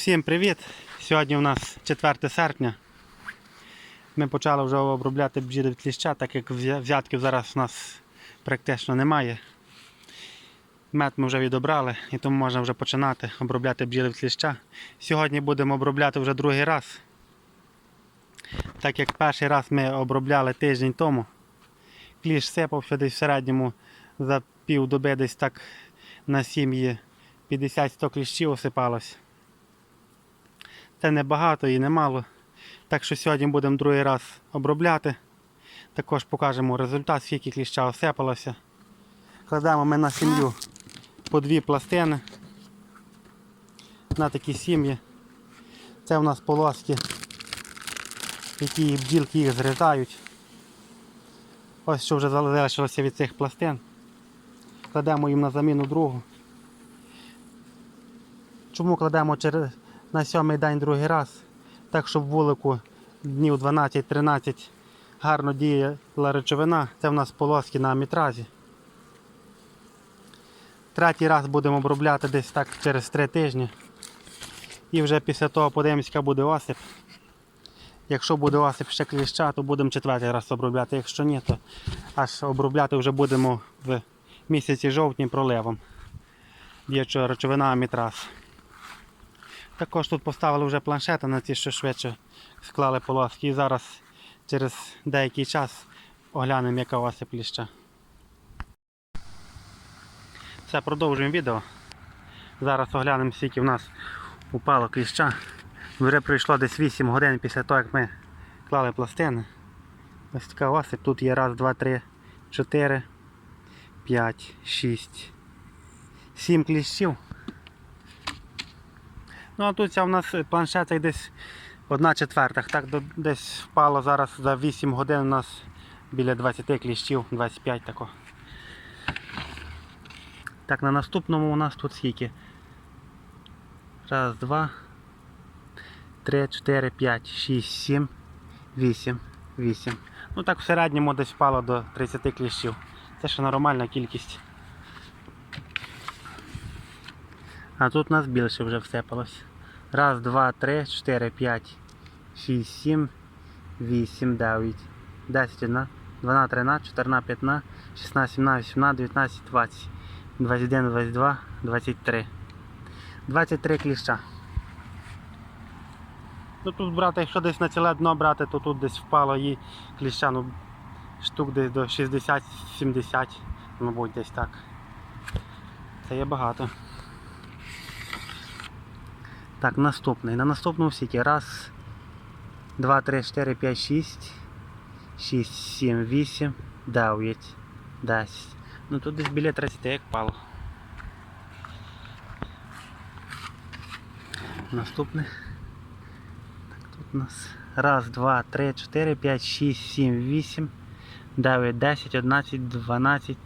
Всім привіт! Сьогодні у нас 4 серпня. Ми почали вже обробляти бджіли від кліща, так як взя- взятків зараз у нас практично немає. Мед ми вже відобрали і тому можна вже починати обробляти бджіли від кліща. Сьогодні будемо обробляти вже другий раз. Так як перший раз ми обробляли тиждень тому, кліщ сипався десь в середньому за пів доби десь так на сім'ї 50-100 кліщів осипалось. Це не багато і не мало. Так що сьогодні будемо другий раз обробляти. Також покажемо результат, скільки кліща осипалося. Кладемо ми на сім'ю по дві пластини на такі сім'ї. Це у нас полоски, які бджілки їх зрізають. Ось що вже залишилося від цих пластин. Кладемо їм на заміну другу. Чому кладемо через на сьомий день другий раз? Так, щоб вулику днів 12-13 гарно діяла речовина. Це в нас полоски на мітразі. Третій раз будемо обробляти десь так через 3 тижні. І вже після того подивимось, яка буде осип. Якщо буде осип ще кліща, то будемо четвертий раз обробляти. Якщо ні, то аж обробляти вже будемо в місяці жовтні проливом. Діюча речовина амітраз. Також тут поставили вже планшети на ці, що швидше склали полоски. І зараз через деякий час оглянемо, яка у вас є пліща. Все, продовжуємо відео. Зараз оглянемо, скільки в нас упало кліща. Вже пройшло десь 8 годин після того, як ми клали пластини. Ось така осип. Тут є раз, два, три, чотири, п'ять, шість, сім кліщів. Ну а тут ця в нас планшета десь одна четверта. Так десь впало зараз за 8 годин у нас біля 20 кліщів, 25 тако. Так, на наступному у нас тут скільки? Раз, два, три, чотири, п'ять, шість, сім, вісім, вісім. Ну так в середньому десь впало до 30 кліщів. Це ще нормальна кількість. А тут у нас більше вже всипалось. Раз, два, три, чотири, п'ять, шість, сім, вісім, дев'ять, десять, одна, дванадцять, тринадцять, чотирнадцять, п'ятнадцять, шістнадцять, сімнадцять, вісімнадцять, дев'ятнадцять, двадцять, двадцять один, двадцять два, двадцять три. Двадцять три кліща. Ну тут брати, якщо десь на ціле дно брати, то тут десь впало їй кліща, ну штук десь до 60-70, мабуть, десь так. Це є багато. Так, наступний. На наступному скільки? Раз, два, три, чотири, п'ять, шість, шість, сім, вісім, дев'ять, десять. Ну тут десь біля 30 як пало. Наступний. Так, тут у нас раз, два, три, чотири, п'ять, шість, сім, вісім, дев'ять, десять, одинадцять, дванадцять,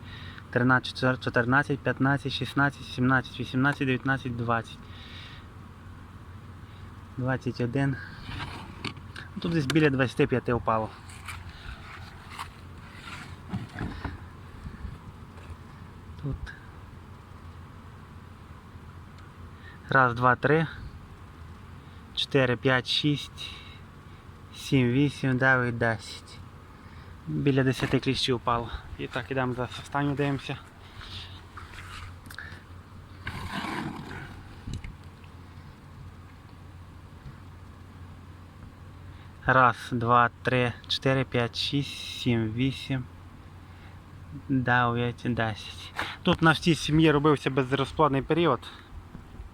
тринадцять, чотирнадцять, п'ятнадцять, шістнадцять, сімнадцять, вісімнадцять, дев'ятнадцять, двадцять. 21. Ну, Тут десь біля 25 упало. Тут. Раз, два, три. 4, 5, 6, 7, 8, 9, 10. Біля 10 кліщів упало. І так, ідемо за останню дивимося. Раз, два, три, чотири, п'ять, шість, сім, вісім, дев'ять, десять. Тут на всій сім'ї робився безрозплодний період.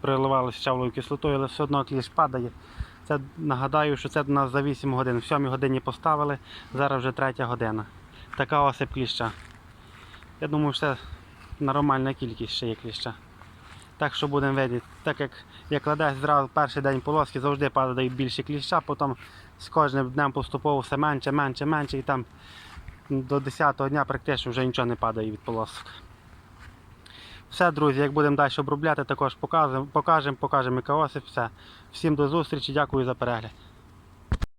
Приливалося щавлою кислотою, але все одно кліш падає. Це нагадаю, що це у нас за 8 годин. В 7 годині поставили, зараз вже третя година. Така осип кліща. Я думаю, що це нормальна кількість ще є кліща. Так що будемо видіти. Так як як кладеш зразу перший день полоски, завжди падають більше кліща, потім з кожним днем поступово все менше, менше, менше, і там до 10-го дня практично вже нічого не падає від полосок. Все, друзі, як будемо далі обробляти, також покажемо, покажемо, покажемо яка осип, все. Всім до зустрічі, дякую за перегляд.